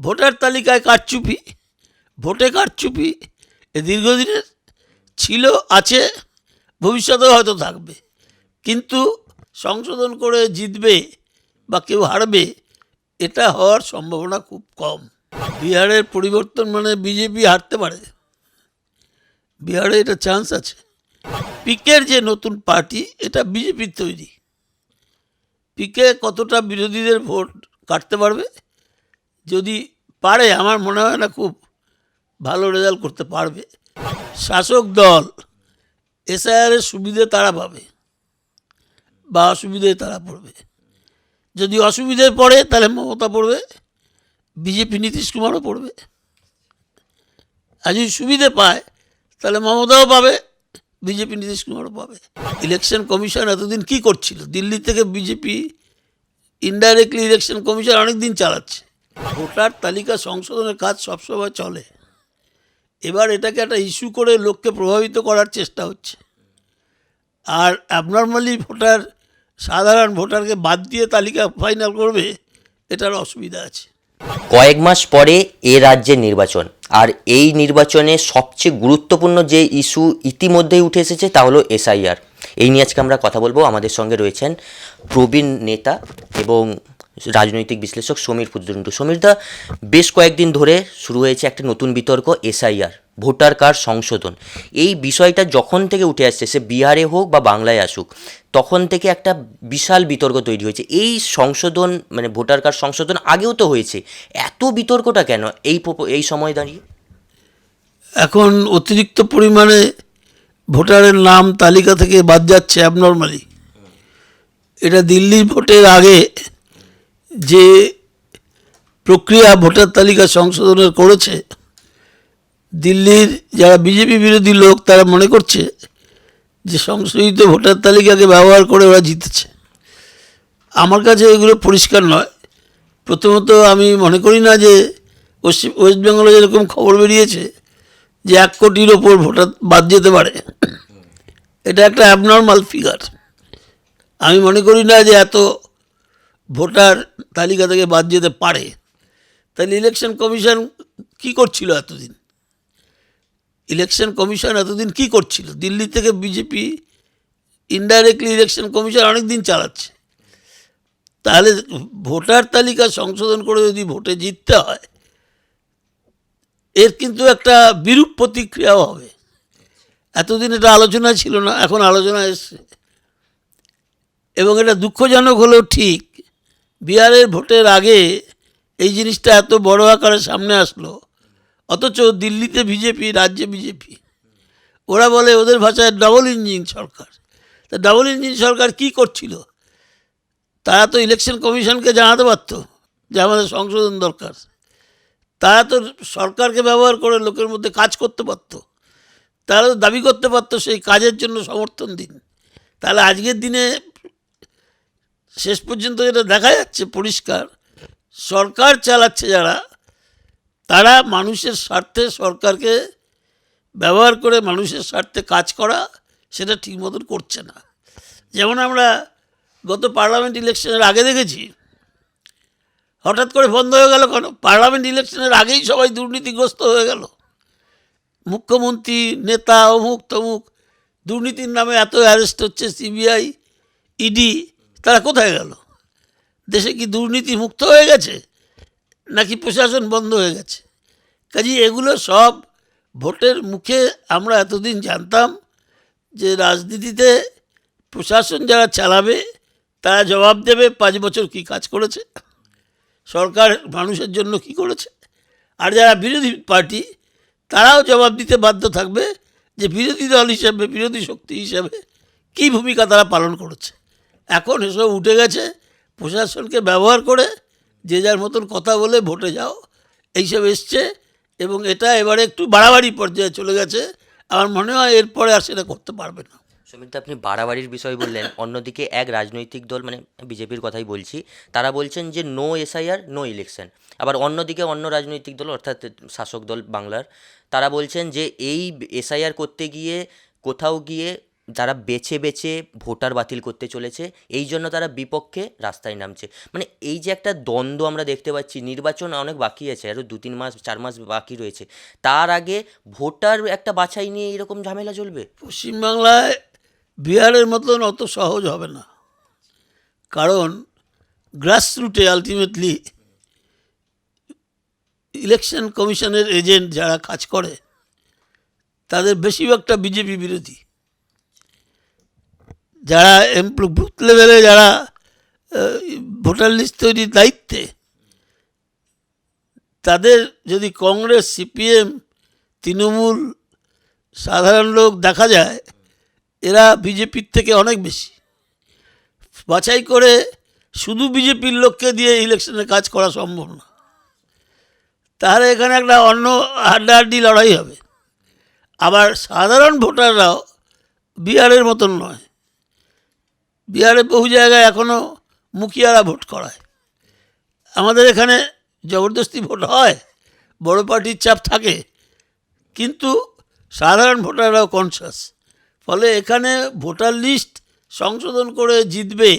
Voter তালিকায় কারচুপি, ভোটে কারচুপি, এ দীর্ঘদিনের ছিল, আছে, ভবিষ্যতেও হয়তো থাকবে। কিন্তু সংশোধন করে জিতবে বা কেউ হারবে, এটা হওয়ার সম্ভাবনা খুব কম। বিহারের পরিবর্তন মানে বিজেপি হারতে পারে। বিহারে এটা চান্স আছে। পিকের যে নতুন পার্টি, এটা বিজেপির তৈরি। পিকে কতটা বিরোধীদের ভোট কাটতে পারবে? যদি পারে, আমার মনে হয় না খুব ভালো রেজাল্ট করতে পারবে। শাসক দল এসআইআরের সুবিধে তারা পাবে বা অসুবিধায় তারা পড়বে। যদি অসুবিধায় পড়ে, তাহলে মমতা পড়বে বিজেপি নীতিশ কুমারও পড়বে। আর যদি সুবিধে পায়, তাহলে মমতাও পাবে বিজেপি নীতিশ কুমারও পাবে। ইলেকশন কমিশন এতদিন কি করছিল? দিল্লি থেকে বিজেপি ইনডাইরেক্টলি ইলেকশন কমিশন অনেক দিন চালাচ্ছে। ভোটার তালিকা সংশোধনের কাজ সবসময় চলে। এবার এটাকে একটা ইস্যু করে লোককে প্রভাবিত করার চেষ্টা হচ্ছে। আর অ্যাবনর্মালি ভোটার, সাধারণ ভোটারকে বাদ দিয়ে তালিকা ফাইনাল করবে, এটার অসুবিধা আছে। কয়েক মাস পরে এ রাজ্যের নির্বাচন। আর এই নির্বাচনে সবচেয়ে গুরুত্বপূর্ণ যে ইস্যু ইতিমধ্যেই উঠে এসেছে তা হলো এসআইআর। এই নিয়ে আজকে আমরা কথা বলব। আমাদের সঙ্গে রয়েছেন প্রবীণ নেতা এবং রাজনৈতিক বিশ্লেষক সমীর পুজুন্টু সমীরদা বেশ কয়েকদিন ধরে শুরু হয়েছে একটা নতুন বিতর্ক, এসআইআর, ভোটার কার্ড সংশোধন। এই বিষয়টা যখন থেকে উঠে আসছে, সে বিহারে হোক বা বাংলায় আসুক, তখন থেকে একটা বিশাল বিতর্ক তৈরি হয়েছে। এই সংশোধন মানে ভোটার কার্ড সংশোধন আগেও তো হয়েছে। এত বিতর্কটা কেন এই এই সময় দাঁড়িয়ে? এখন অতিরিক্ত পরিমাণে ভোটারের নাম তালিকা থেকে বাদ যাচ্ছে অ্যাবনর্মালি এটা দিল্লির ভোটের আগে যে প্রক্রিয়া ভোটার তালিকা সংশোধনের করেছে, দিল্লির যারা বিজেপি বিরোধী লোক তারা মনে করছে যে সংশোধিত ভোটার তালিকাকে ব্যবহার করে ওরা জিতেছে। আমার কাছে এগুলো পরিষ্কার নয়। প্রথমত আমি মনে করি না যে পশ্চিম ওয়েস্ট বেঙ্গলে যেরকম খবর বেরিয়েছে যে এক কোটির ওপর ভোটার বাদ যেতে পারে, এটা একটা অ্যাবনর্মাল ফিগার আমি মনে করি না যে এত ভোটার তালিকা থেকে বাদ যেতে পারে, তাহলে ইলেকশন কমিশন কি করছিল এতদিন? ইলেকশন কমিশন এতদিন কি করছিল? দিল্লি থেকে বিজেপি ইনডাইরেক্টলি ইলেকশন কমিশন অনেক দিন চালাচ্ছে। তাহলে ভোটার তালিকা সংশোধন করে যদি ভোটে জিততে হয়, এর কিন্তু একটা বিরূপ প্রতিক্রিয়াও হবে। এতদিন এটা আলোচনা ছিল না, এখন আলোচনা এসছে। এবং এটা দুঃখজনক হলেও ঠিক বিহারের ভোটের আগে এই জিনিসটা এত বড় আকারে সামনে আসলো। অথচ দিল্লিতে বিজেপি, রাজ্যে বিজেপি। ওরা বলে ওদের ভাষায় ডবল ইঞ্জিন সরকার। তা ডবল ইঞ্জিন সরকার কি করছিল? তারা তো ইলেকশন কমিশনকে জানাতে পারতো যে আমাদের সংশোধন দরকার। তারা তো সরকারকে ব্যবহার করে লোকের মধ্যে কাজ করতে পারতো। তারা তো দাবি করতে পারতো সেই কাজের জন্য সমর্থন দিন। তাহলে আজকের দিনে শেষ পর্যন্ত যেটা দেখা যাচ্ছে পরিষ্কার, সরকার চালাচ্ছে যারা, তারা মানুষের স্বার্থে সরকারকে ব্যবহার করে মানুষের স্বার্থে কাজ করা সেটা ঠিক মতন করছে না। যেমন আমরা গত পার্লামেন্ট ইলেকশনের আগে দেখেছি, হঠাৎ করে বন্ধ হয়ে গেল কেন? পার্লামেন্ট ইলেকশনের আগেই সবাই দুর্নীতিগ্রস্ত হয়ে গেল। মুখ্যমন্ত্রী, নেতা, অমুক তমুক, দুর্নীতির নামে এত অ্যারেস্ট হচ্ছে সিবিআই, ইডি তারা কোথায় গেল? দেশে কি দুর্নীতি মুক্ত হয়ে গেছে? নাকি প্রশাসন বন্ধ হয়ে গেছে? কাজে এগুলো সব ভোটের মুখে আমরা এতদিন জানতাম যে রাজনীতিতে প্রশাসন যারা চালাবে, তারা জবাব দেবে পাঁচ বছর কি কাজ করেছে? সরকার মানুষের জন্য কি করেছে? আর যারা বিরোধী পার্টি, তারাও জবাব দিতে বাধ্য থাকবে যে বিরোধী দল হিসাবে, বিরোধী শক্তি হিসাবে কী ভূমিকা তারা পালন করেছে? এখন এসব উঠে গেছে, প্রশাসনকে ব্যবহার করে যে যার মতন কথা বলে ভোটে যাও, এইসব এসছে এবং এটা এবারে একটু বাড়াবাড়ি পর্যায়ে চলে গেছে। আমার মনে হয় এরপরে আর সেটা করতে পারবে না। সমীরদা আপনি বাড়াবাড়ির বিষয় বললেন, অন্যদিকে এক রাজনৈতিক দল মানে বিজেপির কথাই বলছি, তারা বলছেন যে নো এসআইআর নো ইলেকশন আবার অন্যদিকে অন্য রাজনৈতিক দল, অর্থাৎ শাসক দল বাংলার, তারা বলছেন যে এই এসআইআর করতে গিয়ে কোথাও গিয়ে যারা বেছে বেছে ভোটার বাতিল করতে চলেছে, এই জন্য তারা বিপক্ষে রাস্তায় নামছে। মানে এই যে একটা দ্বন্দ্ব আমরা দেখতে পাচ্ছি, নির্বাচন অনেক বাকি আছে আরও দু তিন মাস, চার মাস বাকি রয়েছে। তার আগে ভোটার একটা বাছাই নিয়ে এরকম ঝামেলা চলবে? পশ্চিমবাংলায় বিহারের মতন অত সহজ হবে না। কারণ গ্রাসরুটে আলটিমেটলি ইলেকশন কমিশনের এজেন্ট যারা কাজ করে, তাদের বেশিরভাগটা বিজেপি বিরোধী। যারা এমপ্ল বুথ লেভেলে যারা ভোটার লিস্ট তৈরির দায়িত্বে, তাদের যদি কংগ্রেস, সিপিএম, তৃণমূল, সাধারণ লোক দেখা যায়, এরা বিজেপির থেকে অনেক বেশি। বাছাই করে শুধু বিজেপির লোককে দিয়ে ইলেকশনে কাজ করা সম্ভব না। তাহলে এখানে একটা অন্য হাড্ডাহাড্ডি লড়াই হবে। আবার সাধারণ ভোটাররাও বিহারের মতন নয়। বিহারে বহু জায়গায় এখনও মুখিয়ারা ভোট করায়। আমাদের এখানে জবরদস্তি ভোট হয়, বড় পার্টির চাপ থাকে, কিন্তু সাধারণ ভোটাররাও কনসাস ফলে এখানে ভোটার লিস্ট সংশোধন করে জিতবে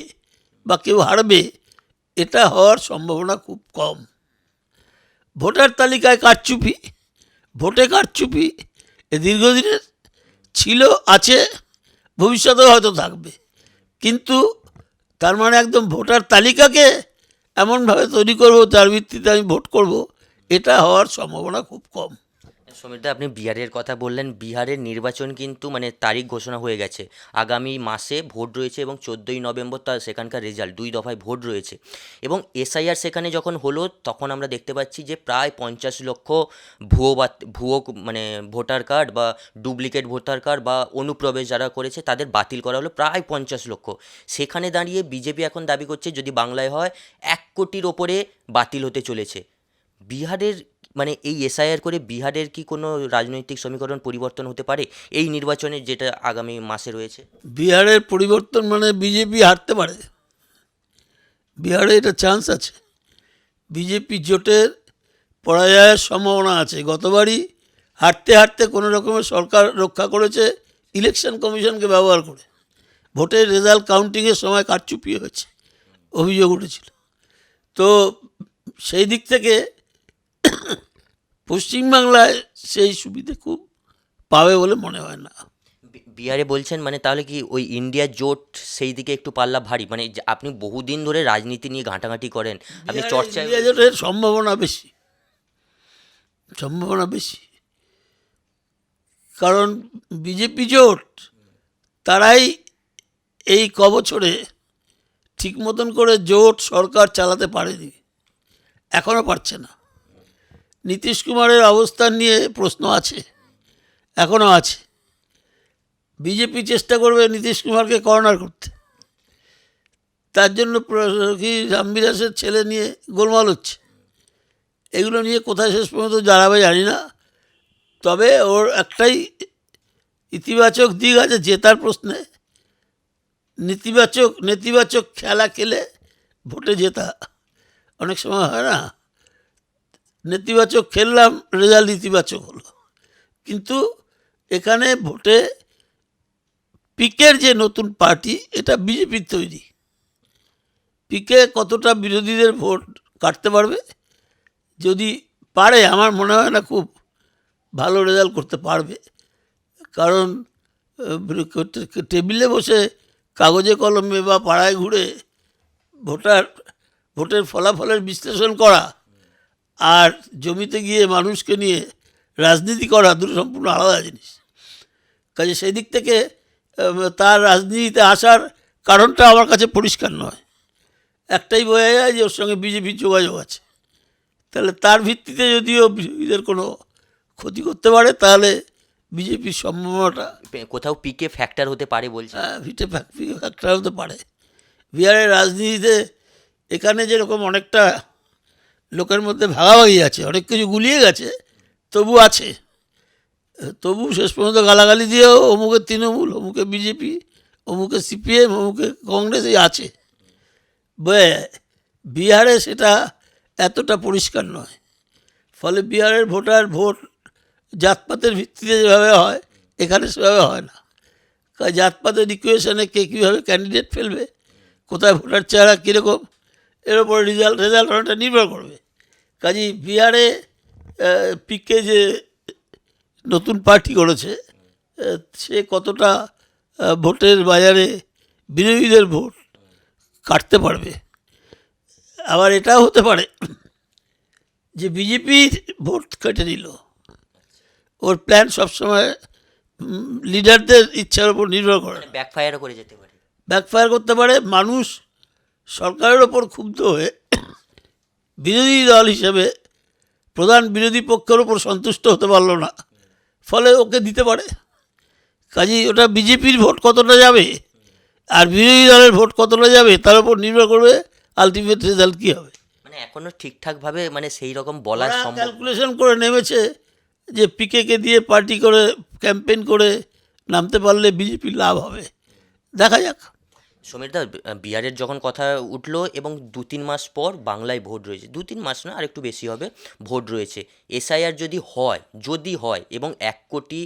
বা কেউ হারবে, এটা হওয়ার সম্ভাবনা খুব কম। ভোটার তালিকায় কারচুপি, ভোটে কারচুপি, এ দীর্ঘদিনের ছিল, আছে, ভবিষ্যতেও হয়তো থাকবে। কিন্তু তার মানে একদম ভোটার তালিকাকে এমনভাবে তৈরি করব তার ভিত্তিতে আমি ভোট করব, এটা হওয়ার সম্ভাবনা খুব কম। সমীরদা, আপনি বিহারের কথা বললেন। বিহারের নির্বাচন কিন্তু মানে তারিখ ঘোষণা হয়ে গেছে। আগামী মাসে ভোট রয়েছে এবং চোদ্দোই নভেম্বর তার সেখানকার রেজাল্ট দুই দফায় ভোট রয়েছে। এবং এসআইআর সেখানে যখন হলো, তখন আমরা দেখতে পাচ্ছি যে প্রায় পঞ্চাশ লক্ষ ভুয়ো বা, ভুয়ো মানে ভোটার কার্ড বা ডুপ্লিকেট ভোটার কার্ড বা অনুপ্রবেশ যারা করেছে, তাদের বাতিল করা হলো প্রায় পঞ্চাশ লক্ষ। সেখানে দাঁড়িয়ে বিজেপি এখন দাবি করছে, যদি বাংলায় হয়, এক কোটির ওপরে বাতিল হতে চলেছে। বিহারের মানে এই এসআইআর করে বিহারের কি কোনো রাজনৈতিক সমীকরণ পরিবর্তন হতে পারে? এই নির্বাচনে যেটা আগামী মাসে রয়েছে। বিহারের পরিবর্তন মানে বিজেপি হারতে পারে। বিহারে এটা চান্স আছে। বিজেপি জোটের পরাজয়ের সম্ভাবনা আছে। গতবারই হাঁটতে হাঁটতে কোনো রকমের সরকার রক্ষা করেছে ইলেকশন কমিশনকে ব্যবহার করে। ভোটের রেজাল্ট কাউন্টিংয়ের সময় কারচুপি হয়েছে, অভিযোগ উঠেছিল। তো সেই দিক থেকে পশ্চিমবাংলায় সেই সুবিধে খুব পাবে বলে মনে হয় না। বিহারে বলছেন মানে তাহলে কি ওই ইন্ডিয়া জোট সেই দিকে একটু পাল্লা ভারী? মানে আপনি বহুদিন ধরে রাজনীতি নিয়ে ঘাঁটাঘাঁটি করেন আপনি চর্চায় ইন্ডিয়া জোটের সম্ভাবনা বেশি। সম্ভাবনা বেশি। কারণ বিজেপি জোট তারাই এই ক বছরে ঠিক মতন করে জোট সরকার চালাতে পারেনি। এখনও পারছে না। নীতিশ কুমারের অবস্থান নিয়ে প্রশ্ন আছে এখনও আছে। বিজেপি চেষ্টা করবে নীতিশ কুমারকে কর্নার করতে। তার জন্য কি রামবিলাসের ছেলে নিয়ে গোলমাল হচ্ছে। এগুলো নিয়ে কোথায় শেষ পর্যন্ত দাঁড়াবে জানি না। তবে ওর একটাই ইতিবাচক দিক আছে জেতার প্রশ্নে। নেতিবাচক নেতিবাচক খেলা খেলে ভোটে জেতা অনেক সময় হয় না। নেতিবাচক খেললাম রেজাল্ট ইতিবাচক হলো। কিন্তু এখানে ভোটে পিকের যে নতুন পার্টি, এটা বিজেপির তৈরি। পিকে কতটা বিরোধীদের ভোট কাটতে পারবে? যদি পারে, আমার মনে হয় না খুব ভালো রেজাল্ট করতে পারবে। কারণ টেবিলে বসে কাগজে কলমে বা পাড়ায় ঘুরে ভোটার, ভোটের ফলাফলের বিশ্লেষণ করা আর জমিতে গিয়ে মানুষকে নিয়ে রাজনীতি করা দুটো সম্পূর্ণ আলাদা জিনিস। কাজে সেই দিক থেকে তার রাজনীতিতে আসার কারণটা আমার কাছে পরিষ্কার নয়। একটাই বোঝা যায় যে ওর সঙ্গে বিজেপির যোগাযোগ আছে। তাহলে তার ভিত্তিতে যদিও বিজেপিদের কোনো ক্ষতি করতে পারে তাহলে বিজেপির সম্ভাবনাটা কোথাও পিকে ফ্যাক্টর হতে পারে বলছে। হ্যাঁ ভিটে ফ্যাক্টরি হতে পারে। বিহারের রাজনীতিতে এখানে যেরকম অনেকটা লোকের মধ্যে ভাগাভাগি আছে, অনেক কিছু গুলিয়ে গেছে, তবু আছে। তবু শেষ পর্যন্ত গালাগালি দিয়েও অমুকে তৃণমূল, অমুকে বিজেপি, অমুকে সিপিএম, অমুকে কংগ্রেস এই আছে। বিহারে সেটা এতটা পরিষ্কার নয়। ফলে বিহারের ভোটার ভোট জাতপাতের ভিত্তিতে যেভাবে হয়, এখানে সেভাবে হয় না। কাজে জাতপাতের ইকুয়েশনে কে কীভাবে ক্যান্ডিডেট ফেলবে, কোথায় ভোটার চেহারা কীরকম এর উপরে রেজাল্ট রেজাল্ট অনেকটা নির্ভর করবে। কাজেই বিহারে পিকে যে নতুন পার্টি করেছে সে কতটা ভোটের বাজারে বিরোধীদের ভোট কাটতে পারবে। আবার এটাও হতে পারে যে বিজেপির ভোট কেটে নিল। ওর প্ল্যান সবসময় লিডারদের ইচ্ছার উপর নির্ভর করে। না ব্যাকফায়ারও করে যেতে পারে। ব্যাকফায়ার করতে পারে মানুষ সরকারের ওপর ক্ষুব্ধ হয়ে বিরোধী দল হিসেবে প্রধান বিরোধী পক্ষের ওপর সন্তুষ্ট হতে পারল না। ফলে ওকে দিতে পারে। কাজেই ওটা বিজেপির ভোট কতটা যাবে আর বিরোধী দলের ভোট কতটা যাবে তার উপর নির্ভর করবে আলটিমেট রেজাল্ট কী হবে। মানে এখনও ঠিকঠাকভাবে মানে সেই রকম বলা সম্ভব ক্যালকুলেশন করে নেমেছে যে পিকেকে দিয়ে পার্টি করে ক্যাম্পেইন করে নামতে পারলে বিজেপির লাভ হবে। দেখা যাক। সমীরদা বিহারের যখন কথা উঠল এবং দু তিন মাস পর বাংলায় ভোট রয়েছে, দু তিন মাস না আর একটু বেশি হবে, ভোট রয়েছে। এসআইআর যদি হয় যদি হয় এবং এক কোটি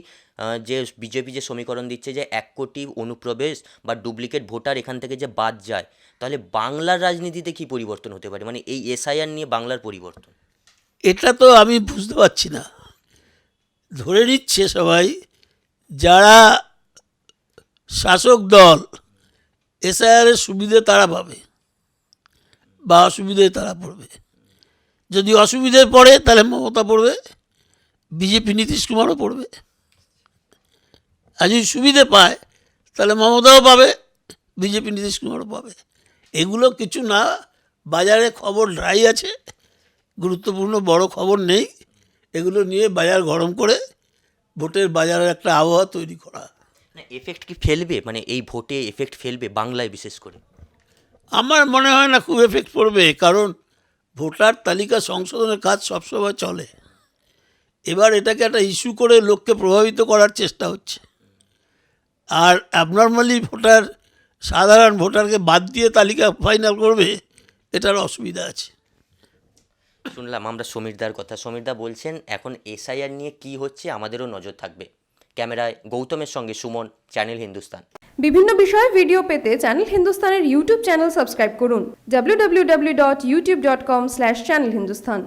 যে বিজেপি যে সমীকরণ দিচ্ছে যে এক কোটি অনুপ্রবেশ বা ডুপ্লিকেট ভোটার এখান থেকে যে বাদ যায়, তাহলে বাংলার রাজনীতিতে কি পরিবর্তন হতে পারে? মানে এই এসআইআর নিয়ে বাংলার পরিবর্তন। এটা তো আমি বুঝতে পারছি না। ধরে নিচ্ছে সবাই, যারা শাসক দল এসআইআরের সুবিধে তারা পাবে বা অসুবিধে তারা পড়বে। যদি অসুবিধে পড়ে, তাহলে মমতা পড়বে, বিজেপি নীতিশ কুমারও পড়বে। আর যদি সুবিধে পায়, তাহলে মমতাও পাবে, বিজেপি নীতিশ কুমারও পাবে। এগুলো কিছু না, বাজারে খবর ড্রাই আছে, গুরুত্বপূর্ণ বড় খবর নেই। এগুলো নিয়ে বাজার গরম করে, ভোটের বাজারের একটা আবহাওয়া তৈরি করা। এফেক্ট কি ফেলবে? মানে এই ভোটে এফেক্ট ফেলবে বাংলায় বিশেষ করে? আমার মনে হয় না খুব এফেক্ট পড়বে কারণ ভোটার তালিকা সংশোধনের কাজ সবসময় চলে। এবার এটাকে একটা ইস্যু করে লোককে প্রভাবিত করার চেষ্টা হচ্ছে। আর অ্যাবনর্মালি ভোটার সাধারণ ভোটারকে বাদ দিয়ে তালিকা ফাইনাল করবে এটার অসুবিধা আছে। শুনলাম আমরা সমীরদার কথা। সমীরদা বলছেন এখন এসআইআর নিয়ে কি হচ্ছে আমাদেরও নজর থাকবে। ক্যামেরায় গৌতমের সঙ্গে সুমন, চ্যানেল হিন্দুস্তান। বিভিন্ন বিষয়ে ভিডিও পেতে চ্যানেল হিন্দুস্তানের ইউটিউব চ্যানেল সাবস্ক্রাইব করুন www.youtube.com/channelhindustan